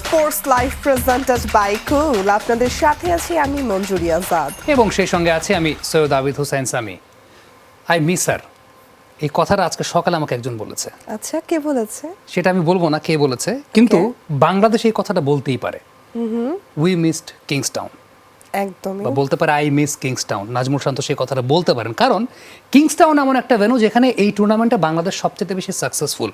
Sports life presented by cool আপনাদের সাথে আছি আমি মঞ্জুরি আজাদ। এবং সেই সঙ্গে আছি আমি Syed Abid Hossain Sami. I miss sir এই কথাটা আজকে সকালে আমাকে একজন বলেছে। আচ্ছা কে বলেছে? সেটা আমি বলব না কে বলেছে কিন্তু বাংলাদেশ এই কথাটা বলতেই পারে। উই মিসড কিংসটাউন একদমই। বা বলতে পারে I miss Kingstown Najmul Shanto সেই কথাটা বলতে পারেন। কারণ কিংসটাউন এমন একটা ভেন্যু যেখানে এই টুর্নামেন্টে বাংলাদেশ সবচেয়ে বেশি সাকসেসফুল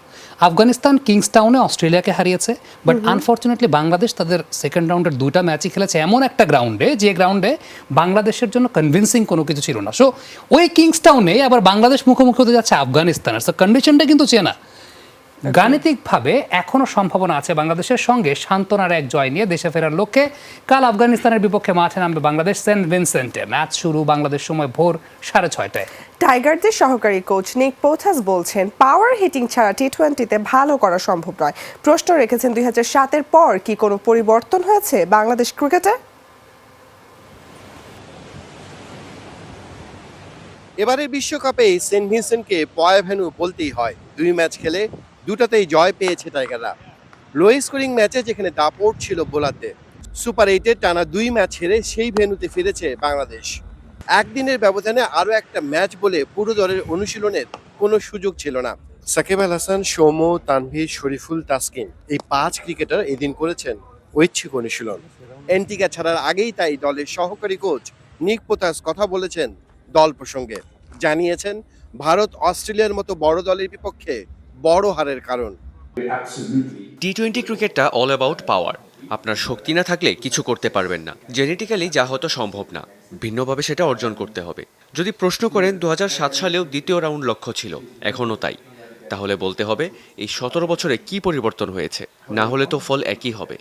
আফগানিস্তান কিংসটাউনে অস্ট্রেলিয়াকে হারিয়েছে বাট আনফর্চুনেটলি বাংলাদেশ তাদের সেকেন্ড রাউন্ডের দুইটা ম্যাচই খেলেছে। এমন একটা গ্রাউন্ডে যে গ্রাউন্ডে বাংলাদেশের জন্য কনভিন্সিং কোনো কিছু ছিল না। সো ওই কিংসটাউনে আবার বাংলাদেশ মুখোমুখি হতে যাচ্ছে আফগানিস্তানের। সো কন্ডিশনটা কিন্তু চেনা। গাণিতিকভাবে এখনও সম্ভাবনা আছে বাংলাদেশের সঙ্গে সান্ত্বনার এক জয় নিয়ে দেশে ফেরার লক্ষ্যে। কাল আফগানিস্তানের বিপক্ষে মাঠে নামবে বাংলাদেশ সেন্ট ভিনসেন্টে। ম্যাচ শুরু বাংলাদেশ সময় ভোর সাড়ে ছয়টায়। টাইগারদের সহকারী কোচ নিক পোথাস বলছেন পাওয়ার হিটিং ছাড়া টি টোয়েন্টিতে ভালো করা সম্ভব নয়। প্রশ্ন রেখেছেন দুই হাজার সাতের পর কি কোনো পরিবর্তন হয়েছে বাংলাদেশ ক্রিকেটে? এবারে বিশ্বকাপে সেন্ট ভিনসেন্টকে পয়া ভেনু বলতেই হয় দুই ম্যাচ খেলে দুটাতেই জয় পেয়েছে টাইগাররা। লো স্কোরিং ম্যাচে যেখানে দাপট ছিল বোলারদের। সুপার এইটে টানা দুই ম্যাচ হেরে সেই ভেন্যুতে ফিরেছে বাংলাদেশ। একদিনের ব্যবধানে আরও একটা ম্যাচ বলে পুরো দলের অনুশীলনের কোনো সুযোগ ছিল না। সাকিব আল হাসান, সৌম্য, তানভীর, শরীফুল তাসকিন এই পাঁচ ক্রিকেটার এদিন করেছেন ঐচ্ছিক অনুশীলন। এন্টিকা ছাড়ার আগেই তাই দলের সহকারী কোচ নিক পোতাস কথা বলেছেন দল প্রসঙ্গে। জানিয়েছেন ভারত অস্ট্রেলিয়ার মতো বড় দলের বিপক্ষে বড় হারের কারণ। টি টোয়েন্টি ক্রিকেটটা অল অ্যাবাউট পাওয়ার আপনার শক্তি না থাকলে কিছু করতে পারবেন না। জেনেটিক্যালি যা হয়তো সম্ভব না। ভিন্নভাবে সেটা অর্জন করতে হবে। যদি প্রশ্ন করেন দু হাজার সাত সালেও দ্বিতীয় রাউন্ড লক্ষ্য ছিল। এখনও তাই। তাহলে বলতে হবে এই সতেরো বছরে কি পরিবর্তন হয়েছে? না হলে তো ফল একই হবে।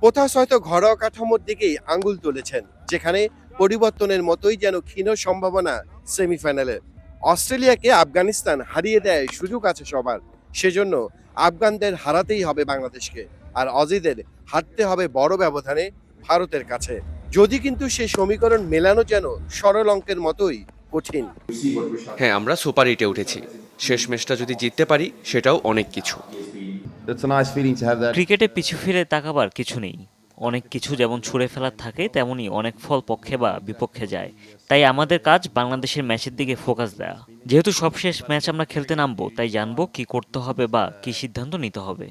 কোথাও হয়তো ঘরোয়া কাঠামোর দিকেই আঙ্গুল তুলেছেন যেখানে পরিবর্তনের মতোই যেন ক্ষীণ সম্ভাবনা সেমিফাইনালে। অস্ট্রেলিয়াকে আফগানিস্তান হারিয়ে দেয় সুযোগ আছে সবার। সেজন্য আফগানদের হারাতেই হবে বাংলাদেশকে আর অজিদের হারতে হবে বড় ব্যবধানে ভারতের কাছে। যদি কিন্তু সেই সমীকরণ মেলানো যেন সরল অঙ্কের মতোই কঠিন। হ্যাঁ আমরা সুপার এইটে উঠেছি। শেষ ম্যাচটা যদি জিততে পারি সেটাও অনেক কিছু. ক্রিকেটে পিছু ফিরে তাকাবার কিছু নেই। অনেক কিছু যেমন ছুঁড়ে ফেলার থাকে, তেমনি অনেক ফল পক্ষে বা বিপক্ষে যায়। তাই আমাদের কাজ বাংলাদেশের ম্যাচের দিকে ফোকাস দেওয়া যেহেতু সবশেষ ম্যাচ আমরা খেলতে নামবো, তাই জানব কি করতে হবে বা কি সিদ্ধান্ত নিতে হবে।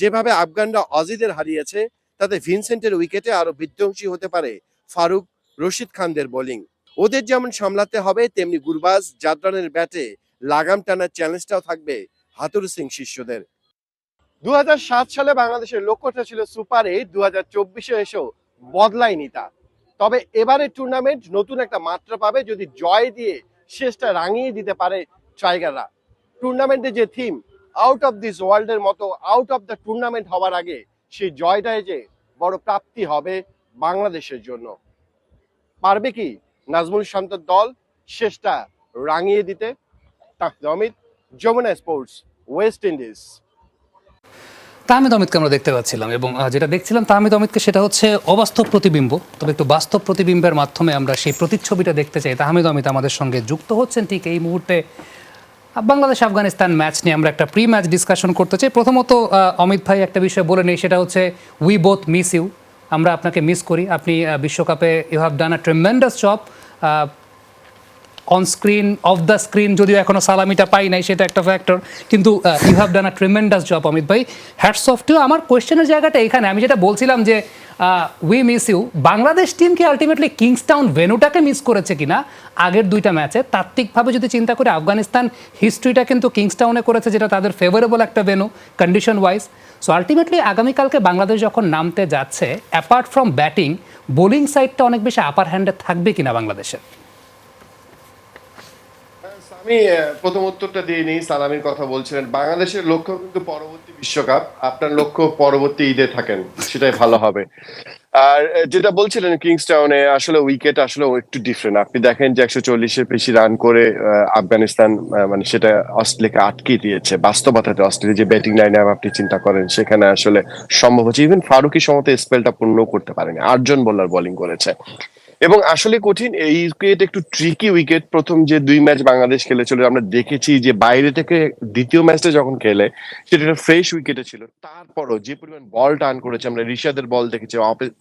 যেভাবে আফগানরা অজিদের হারিয়েছে, তাতে ভিনসেন্টের উইকেটে আরও বিধ্বংসী হতে পারে ফারুক রশিদ খানদের বোলিং। ওদের যেমন সামলাতে হবে, তেমনি গুরবাজ জাদরানের ব্যাটে লাগাম টানার চ্যালেঞ্জটাও থাকবে হাতুর সিং শিষ্যদের। দু হাজার সাত সালে বাংলাদেশের লক্ষ্যটা ছিল সুপার এইট দু হাজার চব্বিশে এসেও বদলায়নি তা। তবে এবারের টুর্নামেন্ট নতুন একটা মাত্রা পাবে যদি জয় দিয়ে শেষটা রাঙিয়ে দিতে পারে টাইগাররা। টুর্নামেন্টে যে থিম আউট অফ দিস ওয়ার্ল্ডের মতো আউট অফ দ্য টুর্নামেন্ট হওয়ার আগে সেই জয়টাই যে বড় প্রাপ্তি হবে বাংলাদেশের জন্য। পারবে কি নাজমুল শান্তর দল শেষটা রাঙিয়ে দিতে? Tahid Amit, Jamuna sports West Indies Tahmid অমিতকে আমরা দেখতে পাচ্ছিলাম এবং যেটা দেখছিলাম তাহমিদ অমিতকে সেটা হচ্ছে অবাস্তব প্রতিবিম্ব। তবে একটু বাস্তব প্রতিবিম্বের মাধ্যমে আমরা সেই প্রতিচ্ছবিটা দেখতে চাই। তাহমিদ অমিত আমাদের সঙ্গে যুক্ত হচ্ছেন ঠিক এই মুহূর্তে। বাংলাদেশ আফগানিস্তান ম্যাচ নিয়ে আমরা একটা প্রি ম্যাচ ডিসকাশন করতে চাই। প্রথমত অমিত ভাই একটা বিষয় বলে নেই, সেটা হচ্ছে উই বোথ মিস ইউ আমরা আপনাকে মিস করি। আপনি বিশ্বকাপে you have done a tremendous job on screen off the screen যদিও এখনও সালামিটা পাই নাই, সেটা একটা ফ্যাক্টর কিন্তু you have done a tremendous job Amit ভাই। হ্যাটস অফ টু আমার কোয়েশ্চেনের জায়গাটা এখানে। আমি যেটা বলছিলাম যে we miss you Bangladesh team কি আলটিমেটলি কিংসটাউন ভেনুটাকে মিস করেছে কিনা? আগের দুইটা ম্যাচে তাত্ত্বিকভাবে যদি চিন্তা করি, আফগানিস্তান হিস্ট্রিটা কিন্তু কিংসটাউনে করেছে, যেটা তাদের ফেভারেবল একটা venue condition wise so ultimately আগামীকালকে বাংলাদেশ যখন নামতে যাচ্ছে অ্যাপার্ট ফ্রম ব্যাটিং বোলিং সাইডটা অনেক বেশি আপার হ্যান্ডে থাকবে কিনা বাংলাদেশের? আমি প্রথম উত্তরটা দিয়ে নিই, সালামির কথা বলছিলেন। বাংলাদেশের লক্ষ্য কিন্তু পরবর্তী বিশ্বকাপ। আপনার লক্ষ্য পরবর্তী ঈদে থাকেন, সেটাই ভালো হবে। আর যেটা বলছিলেন কিংসটাউনে, আসলে উইকেট আসলে একটু ডিফারেন্ট আপনি দেখেন যে একশো চল্লিশের বেশি রান করে আফগানিস্তান মানে সেটা অস্ট্রেলিয়াকে আটকে দিয়েছে বাস্তবতাতে অস্ট্রেলিয়া, যে ব্যাটিং লাইনে আপনি চিন্তা করেন, সেখানে আসলে সম্ভব হচ্ছে। ইভেন ফারুকি সমতে স্পেলটা পূর্ণ করতে পারেনি। আটজন বোলার বোলিং করেছে। এবং আসলে কঠিন, এই উইকেট একটু ট্রিকি উইকেট প্রথম যে দুই ম্যাচ বাংলাদেশ খেলেছিল, আমরা দেখেছি যে বাইরে থেকে দ্বিতীয় ম্যাচটা যখন খেলে, সেটা ফ্রেশ উইকেটে ছিল। তারপরও যে পরিমাণ বল টার্ন করেছে, আমরা ঋষাদের বল দেখেছি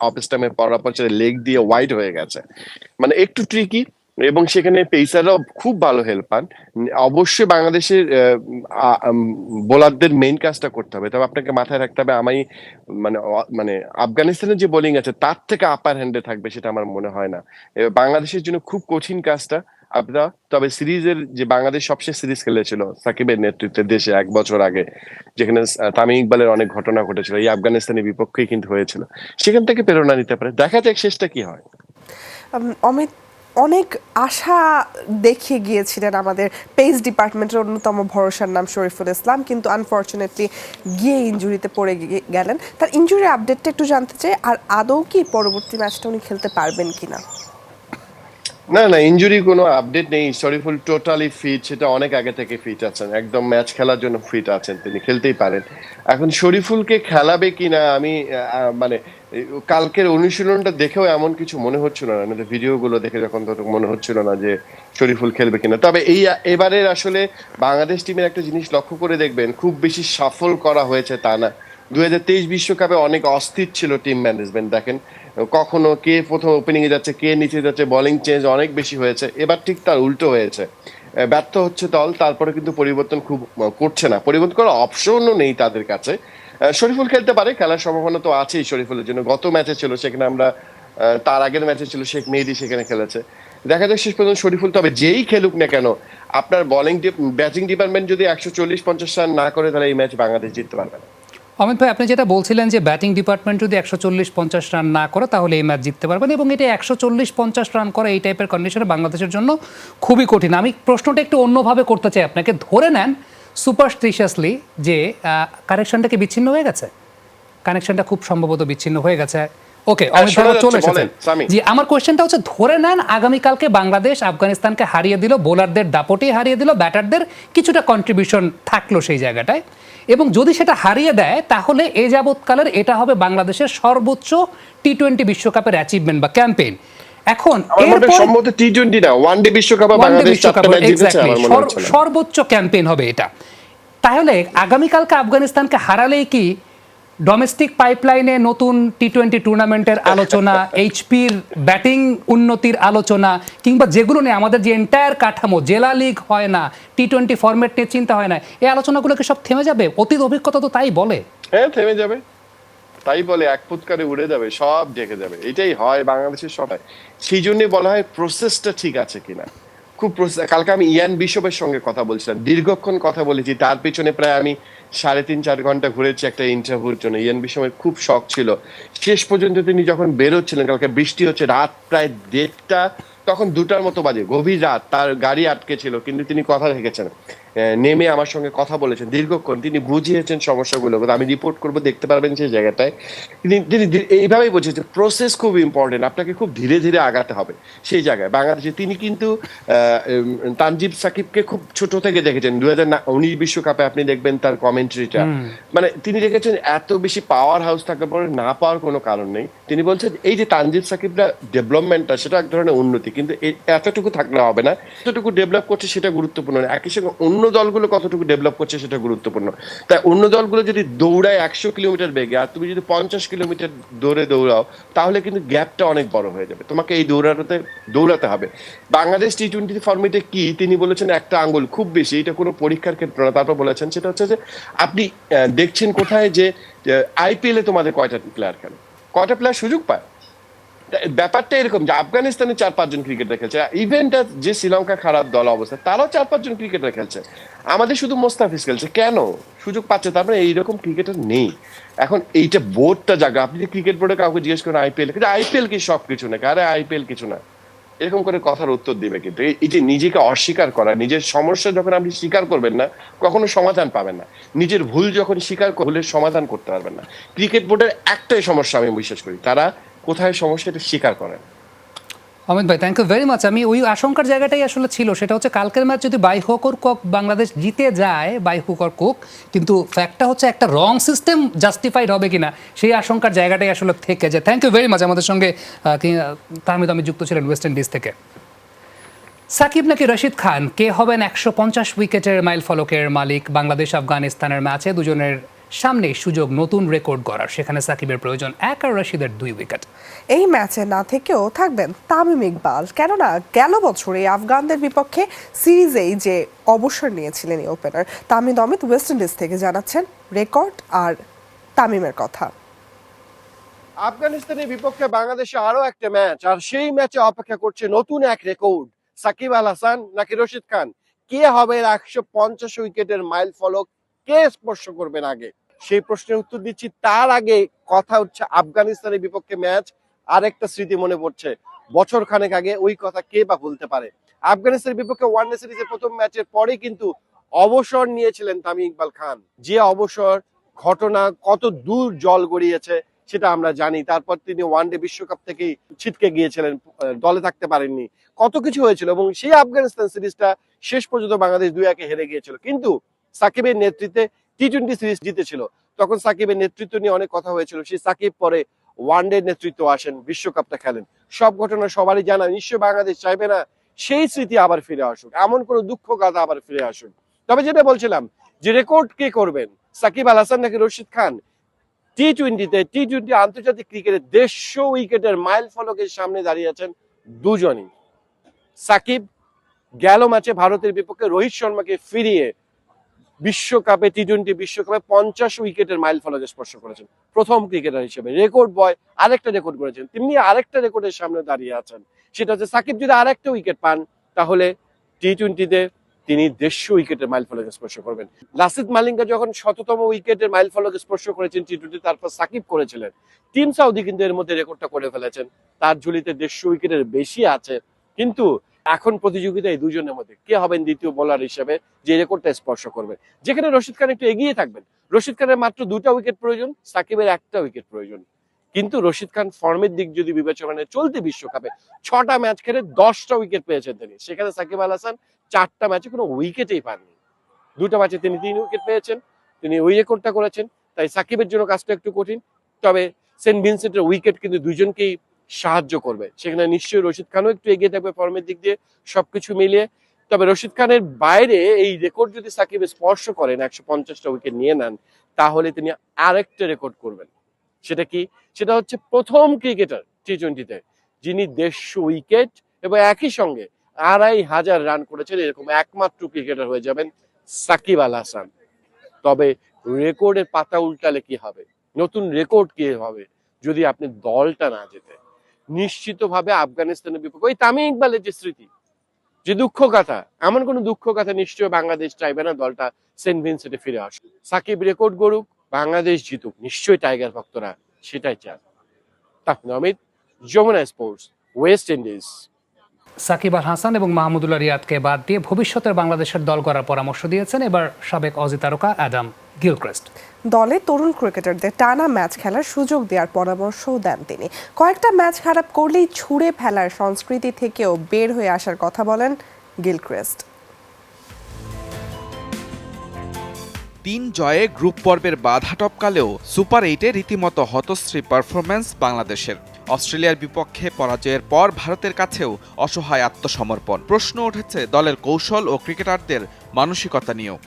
অফিস স্টামে পড়ার পর লেগ দিয়ে ওয়াইড হয়ে গেছে। মানে একটু ট্রিকি এবং সেখানে পেসাররাও খুব ভালো হেল্প পান। অবশ্যই বাংলাদেশের বোলারদের মেইন কাজটা করতে হবে। তবে আপনাকে মাথায় রাখতে হবে, আমি মানে মানে আফগানিস্তানের যে বোলিং আছে, তার থেকে আপার হ্যান্ডে থাকবে সেটা আমার মনে হয় না। বাংলাদেশের জন্য খুব কঠিন কাজটা। আপনারা, তবে সিরিজের যে বাংলাদেশ সবশেষ সিরিজ খেলেছিল, সাকিবের নেতৃত্বে দেশে এক বছর আগে, যেখানে তামিম ইকবালের অনেক ঘটনা ঘটেছিল, এই আফগানিস্তানের বিপক্ষেই কিন্তু হয়েছিল। সেখান থেকে প্রেরণা নিতে পারে। দেখা যাক শেষটা কি হয়। অমিত অনেক আশা দেখিয়ে গিয়েছিলেন আমাদের পেস ডিপার্টমেন্টের অন্যতম ভরসার নাম শরীফুল ইসলাম কিন্তু আনফর্চুনেটলি গিয়ে ইঞ্জুরিতে পড়ে গেলেন। তার ইঞ্জুরি আপডেটটা একটু জানতে চাই আর আদৌ কি পরবর্তী ম্যাচটা উনি খেলতে পারবেন কিনা? না না ইনজুরি কোনো আপডেট নেই। শরীফুল টোটালি ফিট সেটা অনেক আগে থেকে ফিট আছেন। একদম ম্যাচ খেলার জন্য ফিট আছেন তিনি খেলতেই পারেন। এখন শরীফুলকে খেলাবে কিনা আমি আহ, আহ, মানে কালকের অনুশীলনটা দেখেও এমন কিছু মনে হচ্ছিল না আমাদের ভিডিওগুলো দেখে যখন তত মনে হচ্ছিল না যে শরীফুল খেলবে কিনা। তবে এই এবারের আসলে বাংলাদেশ টিমের একটা জিনিস লক্ষ্য করে দেখবেন, খুব বেশি সফল করা হয়েছে তা না। তেইশ বিশ্বকাপে অনেক অস্থির ছিল টিম ম্যানেজমেন্ট, দেখেন। কখনো কে প্রথম ওপেনিংয়ে যাচ্ছে, কে নিচে যাচ্ছে বোলিং চেঞ্জ অনেক বেশি হয়েছে। এবার ঠিক তার উল্টো হয়েছে। ব্যর্থ হচ্ছে দল, তারপরে কিন্তু পরিবর্তন খুব করছে না। পরিবর্তন করার অপশনও নেই তাদের কাছে। শরীফুল খেলতে পারে, খেলার সম্ভাবনা তো আছেই শরীফুলের জন্য। গত ম্যাচে ছিল সেখানে আমরা তার আগের ম্যাচে ছিল শেখ মেহেদি সেখানে খেলেছে। দেখা যাক শেষ পর্যন্ত শরীফুল, তবে যেই খেলুক না কেন, আপনার বলিং ব্যাটিং ডিপার্টমেন্ট যদি একশো চল্লিশ পঞ্চাশ রান না করে, তাহলে এই ম্যাচ বাংলাদেশ জিততে পারবে না। অমিত ভাই, আপনি যেটা বলছিলেন যে ব্যাটিং ডিপার্টমেন্ট যদি একশো চল্লিশ পঞ্চাশ রান না করে, তাহলে এই ম্যাচ জিততে পারবেন এবং এটা একশো চল্লিশ পঞ্চাশ রান করা এই টাইপের কন্ডিশনে বাংলাদেশের জন্য খুবই কঠিন। আমি প্রশ্নটা একটু অন্যভাবে করতে চাই, আপনাকে ধরে নেন সুপারস্টিশিয়াসলি যে কানেকশনটা কি বিচ্ছিন্ন হয়ে গেছে। কানেকশনটা খুব সম্ভবত বিচ্ছিন্ন হয়ে গেছে। ওকে হ্যাঁ, অমিত শোনা চলে এসেছেন। জি আমার কোয়েশ্চেনটা হচ্ছে ধরে নেন আগামীকালকে বাংলাদেশ আফগানিস্তানকে হারিয়ে দিল বোলারদের দাপটে হারিয়ে দিল ব্যাটারদের কিছুটা কন্ট্রিবিউশন থাকল সেই জায়গাটায়। এবং যদি সেটা হারিয়ে দেয় তাহলে এ যাবৎকালের এটা হবে বাংলাদেশের সর্বোচ্চ টি টোয়েন্টি বিশ্বকাপের অ্যাচিভমেন্ট বা ক্যাম্পেইন এখন সম্ভবত টি টোয়েন্টি না ওয়ান ডে বিশ্বকাপে বাংলাদেশ। সর্বোচ্চ ক্যাম্পেইন হবে এটা। তাহলে আগামীকালকে আফগানিস্তানকে হারালেই কি ডোমেস্টিক পাইপলাইনে নতুন টি টোয়েন্টি টুর্নামেন্টের আলোচনা এইচপির ব্যাটিং উন্নতির আলোচনা কিংবা যেগুলো নিয়ে আমাদের যে এন্টায়ার কাঠামো জেলা লিগ হয় না টি টোয়েন্টি ফরম্যাট নিয়ে চিন্তা হয় না এই আলোচনাগুলো কি সব থেমে যাবে? অতীত অভিজ্ঞতা তো তাই বলে। হ্যাঁ থেমে যাবে। তাই বলে এক ফুৎকারে উড়ে যাবে, সব ঢেকে যাবে। এটাই হয় বাংলাদেশের সবাই। সেই জন্য বলা হয় প্রসেসটা ঠিক আছে কিনা। খুব কালকে আমি ইয়ান বিশপের সঙ্গে কথা বলছিলাম। দীর্ঘক্ষণ কথা বলেছি। তার পিছনে প্রায় আমি সাড়ে তিন, চার ঘণ্টা ঘুরেছি একটা ইন্টারভিউর জন্য। ইয়ান বিশপের খুব শখ ছিল। শেষ পর্যন্ত তিনি যখন বেরোচ্ছিলেন, কালকে বৃষ্টি হচ্ছে, রাত প্রায় দেড়টা, তখন দুটার মতো বাজে, গভীর রাত। তার গাড়ি আটকে ছিল, কিন্তু তিনি কথা রেখেছেন। নেমে আমার সঙ্গে কথা বলেছেন। দীর্ঘক্ষণ তিনি বুঝিয়েছেন সমস্যাগুলো আমি রিপোর্ট করব দেখতে পারবেন সেই জায়গাটায়। তিনি তিনি এইভাবেই বুঝিয়েছেন প্রসেস খুব ইম্পর্টেন্ট আপনাকে খুব ধীরে ধীরে আগাতে হবে সেই জায়গায়। বাংলাদেশে তিনি কিন্তু তানজিব সাকিবকে খুব ছোট থেকে দেখেছেন। দু হাজার উনিশ বিশ্বকাপে আপনি দেখবেন তার কমেন্ট্রিটা মানে তিনি দেখেছেন এত বেশি পাওয়ার হাউস থাকার পরে না পাওয়ার কোনো কারণ নেই। তিনি বলছেন এই যে তানজিব সাকিবরা ডেভেলপমেন্টটা সেটা এক ধরনের উন্নতি কিন্তু এতটুকু থাকলে হবে না। এতটুকু ডেভেলপ করছে সেটা গুরুত্বপূর্ণ একই সঙ্গে অন্য দলগুলো কতটুকু ডেভেলপ করছে সেটা গুরুত্বপূর্ণ। তাই অন্য দলগুলো যদি দৌড়ায় একশো কিলোমিটার বেগে আর তুমি যদি পঞ্চাশ কিলোমিটার দৌড়ে দৌড়াও, তাহলে কিন্তু গ্যাপটা অনেক বড় হয়ে যাবে। তোমাকে এই দৌড়াতে দৌড়াতে হবে। বাংলাদেশ টি টোয়েন্টি ফর্মেটে কি? তিনি বলেছেন একটা আঙ্গুল খুব বেশি, এটা কোনো পরীক্ষার ক্ষেত্রে না। তারপর বলেছেন সেটা হচ্ছে যে, আপনি দেখছেন কোথায় যে আইপিএলে তোমাদের কয়টা প্লেয়ার খেলে? কয়টা প্লেয়ার সুযোগ পায়? ব্যাপারটা এরকম যে আফগানিস্তানে চার পাঁচজন ক্রিকেটার খেলছে। ইভেন্টটা যে শ্রীলঙ্কা খারাপ দল অবস্থা তারাও চার পাঁচজন ক্রিকেটার খেলছে। আমাদের শুধু মোস্তাফিজ খেলছে। কেন? সুযোগ পাচ্ছে তার মানে এইরকম ক্রিকেটার নেই। এখন এইটা বোর্ডটা জায়গা আপনি যে ক্রিকেট বোর্ডে কাউকে জিজ্ঞেস করেন আইপিএল আইপিএল কি সব কিছু না আরে আইপিএল কিছু না। এরকম করে কথার উত্তর দিবে কিন্তু। এই- যে নিজেকে অস্বীকার করা নিজের সমস্যা যখন আপনি স্বীকার করবেন না কখনো সমাধান পাবেন না। নিজের ভুল যখন স্বীকার করে, ভুলের সমাধান করতে পারবেন না। ক্রিকেট বোর্ডের একটাই সমস্যা আমি বিশ্বাস করি তারা কোথায় সমস্যা এটা স্বীকার করেন? অমিত ভাই থ্যাংক ইউ ভেরি মাচ আমি ওই আশঙ্কার জায়গাটাই আসলে ছিল, সেটা হচ্ছে কালকের ম্যাচ যদি বাই হোক ওর কক বাংলাদেশ জিতে যায় বাই হুক অর কুক কিন্তু ফ্যাক্টটা হচ্ছে একটা রং সিস্টেম জাস্টিফাইড হবে কিনা, সেই আশঙ্কার জায়গাটাই আসলে থেকে যায়। থ্যাংক ইউ ভেরি মাচ আমাদের সঙ্গে তাহমিদ আমি যুক্ত ছিলেন ওয়েস্ট ইন্ডিজ থেকে। সাকিব নাকি রশিদ খান? কে হবেন একশো পঞ্চাশ উইকেটের মাইল ফলকের মালিক বাংলাদেশ আফগানিস্তানের ম্যাচে দুজনের সামনে সুযোগ নতুন রেকর্ড গড়ার। সেখানে সাকিবের প্রয়োজন এক আর রশিদের দুই উইকেট। এই ম্যাচে না থেকেও থাকবেন তামিম ইকবাল। কেননা গেল বছর এই আফগানদের বিপক্ষে সিরিজেই যে অবসর নিয়েছিলেন এই opener Tamim Amit West Indies থেকে জানাচ্ছেন রেকর্ড আর তামিমের কথা। আফগানিস্তানের বিপক্ষে বাংলাদেশে আরও একটা ম্যাচ আর সেই ম্যাচে অপেক্ষা করছে নতুন এক রেকর্ড সাকিব আল হাসান নাকি রশিদ খান। কে হবে একশো পঞ্চাশ উইকেটের মাইল ফলক কে স্পর্শ করবেন আগে? সেই প্রশ্নের উত্তর দিচ্ছি। তার আগে কথা হচ্ছে আফগানিস্তানের বিপক্ষে ম্যাচ, আরেকটা স্মৃতি মনে পড়ছে। বছর খানেক আগে ওই কথা কে বা ভুলতে পারে? আফগানিস্তানের বিপক্ষে ওয়ানডে সিরিজের প্রথম ম্যাচের পরে কিন্তু অবসর নিয়েছিলেন তামিম ইকবাল খান। যে অবসর, ঘটনা, কত দূর জল গড়িয়েছে, সেটা আমরা জানি। তারপর তিনি ওয়ানডে বিশ্বকাপ থেকেই ছিটকে গিয়েছিলেন দলে থাকতে পারেননি। কত কিছু হয়েছিল এবং সেই আফগানিস্তান সিরিজটা শেষ পর্যন্ত বাংলাদেশ দুই একে হেরে গিয়েছিল। কিন্তু সাকিবের নেতৃত্বে টি টোয়েন্টি সিরিজ জিতেছিল। তখন সাকিবের নেতৃত্ব নিয়ে অনেক কথা হয়েছিল। সেই সাকিব পরে ওয়ান ডে নেতৃত্ব আসেন, বিশ্বকাপটা খেলেন। সব ঘটনা সবারই জানা। নিশ্চয়ই বাংলাদেশ চাইবে না সেই স্মৃতি আবার ফিরে আসুক। এমন কোনো দুঃখ গাথা আবার ফিরে আসুক। তবে যেটা বলছিলাম, যে রেকর্ড কে করবেন? সাকিব আল হাসান নাকি রশিদ খান? টি টোয়েন্টিতে টি টোয়েন্টি আন্তর্জাতিক ক্রিকেটে দেড়শো উইকেটের মাইল ফলকের সামনে দাঁড়িয়ে আছেন দুজনই। সাকিব গেল ম্যাচে ভারতের বিপক্ষে রোহিত শর্মাকে ফিরিয়ে বিশ্বকাপে টি টোয়েন্টি বিশ্বকাপে পঞ্চাশ উইকেটের মাইল ফলকে স্পর্শ করেছেন। প্রথম ক্রিকেটার হিসেবে। রেকর্ড বয়, আরেকটা রেকর্ড করেছেন তেমনি আরেকটা রেকর্ডের সামনে দাঁড়িয়ে আছেন। সেটা হচ্ছে সাকিব যদি আরেকটা উইকেট পান, তাহলে টি টোয়েন্টিতে তিনি দেড়শো উইকেটের মাইল ফলকে স্পর্শ করবেন। লাসিদ মালিঙ্গা যখন শততম উইকেটের মাইল ফলকে স্পর্শ করেছেন টি টোয়েন্টি তারপর সাকিব করেছিলেন। টিম সাউদি কিন্তু এর মধ্যে রেকর্ডটা করে ফেলেছেন। তার ঝুলিতে দেড়শো উইকেটের বেশি আছে। কিন্তু এখন প্রতিযোগিতায় দুজনের মধ্যে কে হবেন দ্বিতীয় বোলার হিসেবে যে রেকর্ডটা স্পর্শ করবে? যেখানে রশিদ খান একটু এগিয়ে থাকবেন। রশিদ খানের মাত্র দুটা উইকেট প্রয়োজন, সাকিবের একটা উইকেট প্রয়োজন। কিন্তু রশিদ খান ফর্মের দিক যদি বিবেচনা চলতে বিশ্বকাপে ছটা ম্যাচ খেলে দশটা উইকেট পেয়েছেন তিনি। সেখানে সাকিব আল হাসান চারটা ম্যাচে কোনো উইকেটেই পাননি। দুটো ম্যাচে তিনি তিন উইকেট পেয়েছেন, তিনি ওই রেকর্ডটা করেছেন। তাই সাকিবের জন্য কাজটা একটু কঠিন। তবে সেন্ট ভিনসেন্টের উইকেট কিন্তু দুজনকেই সাহায্য করবে। সেখানে নিশ্চয়ই রশিদ খানও একটু এগিয়ে থাকবে ফর্মের দিক দিয়ে, সবকিছু মিলিয়ে। তবে রশিদ খানের বাইরে এই রেকর্ড যদি সাকিব স্পর্শ করেন, একশো পঞ্চাশটা উইকেট নিয়ে নেন, তাহলে তিনি আরেকটা রেকর্ড করবেন। সেটা কি? সেটা হচ্ছে প্রথম ক্রিকেটার টি টোয়েন্টিতে যিনি দেড়শো উইকেট এবং একই সঙ্গে আড়াই হাজার রান করেছেন। এরকম একমাত্র ক্রিকেটার হয়ে যাবেন সাকিব আল হাসান। তবে রেকর্ডের পাতা উল্টালে কি হবে? নতুন রেকর্ড কি হবে? যদি আপনি দলটা না যেতে নিশ্চিতভাবে আফগানিস্তানের বিপক্ষে। ওই তামিম ইকবালের যে স্মৃতি, যে দুঃখ কথা এমন কোন দুঃখ কথা নিশ্চয়ই বাংলাদেশ চাইবে না দলটা সেন্ট ভিনসেন্টে ফিরে আসুক। সাকিব রেকর্ড গড়ুক, বাংলাদেশ জিতুক, নিশ্চয়ই টাইগার ভক্তরা সেটাই চান। তাহলে Amit, Jamuna sports, West Indies. Shakib Al Hasan এবং মাহমুদুল্লাহ রিয়াদকে বাদ দিয়ে ভবিষ্যতের বাংলাদেশের দল করার পরামর্শ দিয়েছেন এবার সাবেক অজি তারকা অ্যাডাম। গিলক্রেস্ট। দলে তরুণ ক্রিকেটারদের টানা ম্যাচ খেলার সুযোগ দেওয়ার পরামর্শও দেন তিনি। কয়েকটা ম্যাচ খারাপ করলেই ছুঁড়ে ফেলার সংস্কৃতি থেকেও বের হয়ে আসার কথা বলেন গিলক্রেস্ট। তিন জয়ে গ্রুপ পর্বের বাধা টপকালেও সুপার এইটে রীতিমতো হতশ্রী পারফরম্যান্স বাংলাদেশের। অস্ট্রেলিয়ার বিপক্ষে পরাজয়ের পর ভারতের কাছেও অসহায় আত্মসমর্পণ। প্রশ্ন উঠেছে দলের কৌশল ও ক্রিকেটারদের মানসিকতা নিয়েও।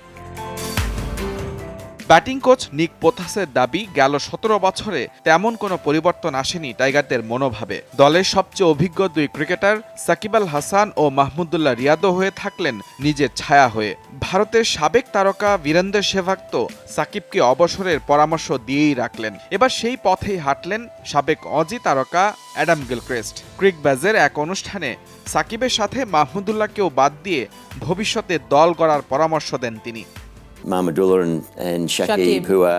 ব্যাটিং কোচ নিক পোথাসের দাবি, গেল সতেরো বছরে তেমন কোনো পরিবর্তন আসেনি টাইগারদের মনোভাবে। দলের সবচেয়ে অভিজ্ঞ দুই ক্রিকেটার, সাকিব আল হাসান ও মাহমুদুল্লাহ রিয়াদও হয়ে থাকলেন নিজের ছায়া হয়ে। ভারতের সাবেক তারকা বীরেন্দ্র সেভাগ তো সাকিবকে অবসরের পরামর্শ দিয়েই রাখলেন। এবার সেই পথেই হাঁটলেন সাবেক অজি তারকা অ্যাডাম গিলক্রেস্ট। ক্রিক ব্যাজের এক অনুষ্ঠানে সাকিবের সাথে মাহমুদুল্লাহকেও বাদ দিয়ে ভবিষ্যতে দল গড়ার পরামর্শ দেন তিনি।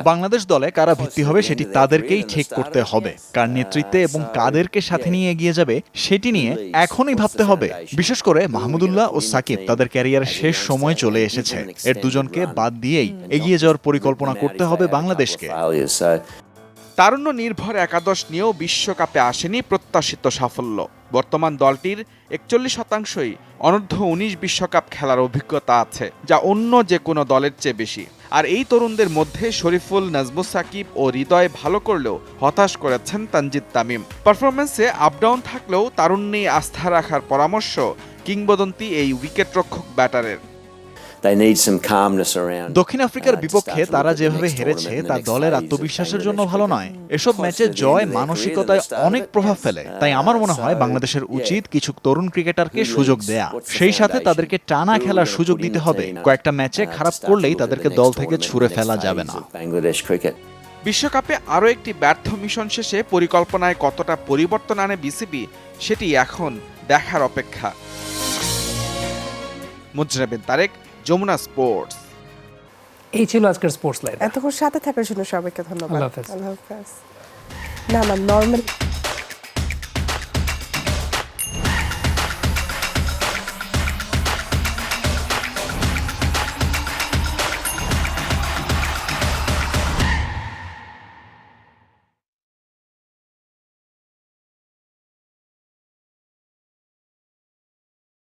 বাংলাদেশ দলে কারা ভিত্তি হবে সেটি তাদেরকেই ঠিক করতে হবে। কার নেতৃত্বে এবং কাদেরকে সাথে নিয়ে এগিয়ে যাবে সেটি নিয়ে এখনই ভাবতে হবে। বিশেষ করে মাহমুদুল্লাহ ও সাকিব তাদের ক্যারিয়ার শেষ সময় চলে এসেছে। এর দুজনকে বাদ দিয়েই এগিয়ে যাওয়ার পরিকল্পনা করতে হবে বাংলাদেশকে। তারুণ্য নির্ভর একাদশ নিয়েও বিশ্বকাপে আসেনি প্রত্যাশিত সাফল্য। বর্তমান দলটির একচল্লিশ শতাংশই অনূর্ধ্ব উনিশ বিশ্বকাপ খেলার অভিজ্ঞতা আছে, যা অন্য যে কোনো দলের চেয়ে বেশি। আর এই তরুণদের মধ্যে শরীফুল, নাজমুস সাকিব ও হৃদয় ভালো করলেও হতাশ করেছেন তানজিদ তামিম। পারফরমেন্সে আপডাউন থাকলেও তারুণ্যে আস্থা রাখার পরামর্শ কিংবদন্তি এই উইকেটরক্ষক ব্যাটারের। দক্ষিণ আফ্রিকার বিপক্ষে তারা যেভাবে হেরেছে তা দলের আত্মবিশ্বাসের জন্য ভালো নয়। এসব ম্যাচে জয় মানসিকতায় অনেক প্রভাব ফেলে। তাই আমার মনে হয় বাংলাদেশের উচিত কিছু তরুণ ক্রিকেটারকে সুযোগ দেয়া। সেই সাথে তাদেরকে টানা খেলার সুযোগ দিতে হবে। কয়েকটা ম্যাচে খারাপ করলেই তাদেরকে দল থেকে ছুড়ে ফেলা যাবে না। বিশ্বকাপে আরও একটি ব্যর্থ মিশন শেষে পরিকল্পনায় কতটা পরিবর্তন আনে বিসিবি সেটি এখন দেখার অপেক্ষা। মুজরাবিন তারেক যমুনা স্পোর্টস। এই ছিল আজকের স্পোর্টস লাইভ। এতক্ষণ সাথে থাকার জন্য সবাইকে ধন্যবাদ। আল্লাহ হাফেজ। আল্লাহ হাফেজ। না না নর্মাল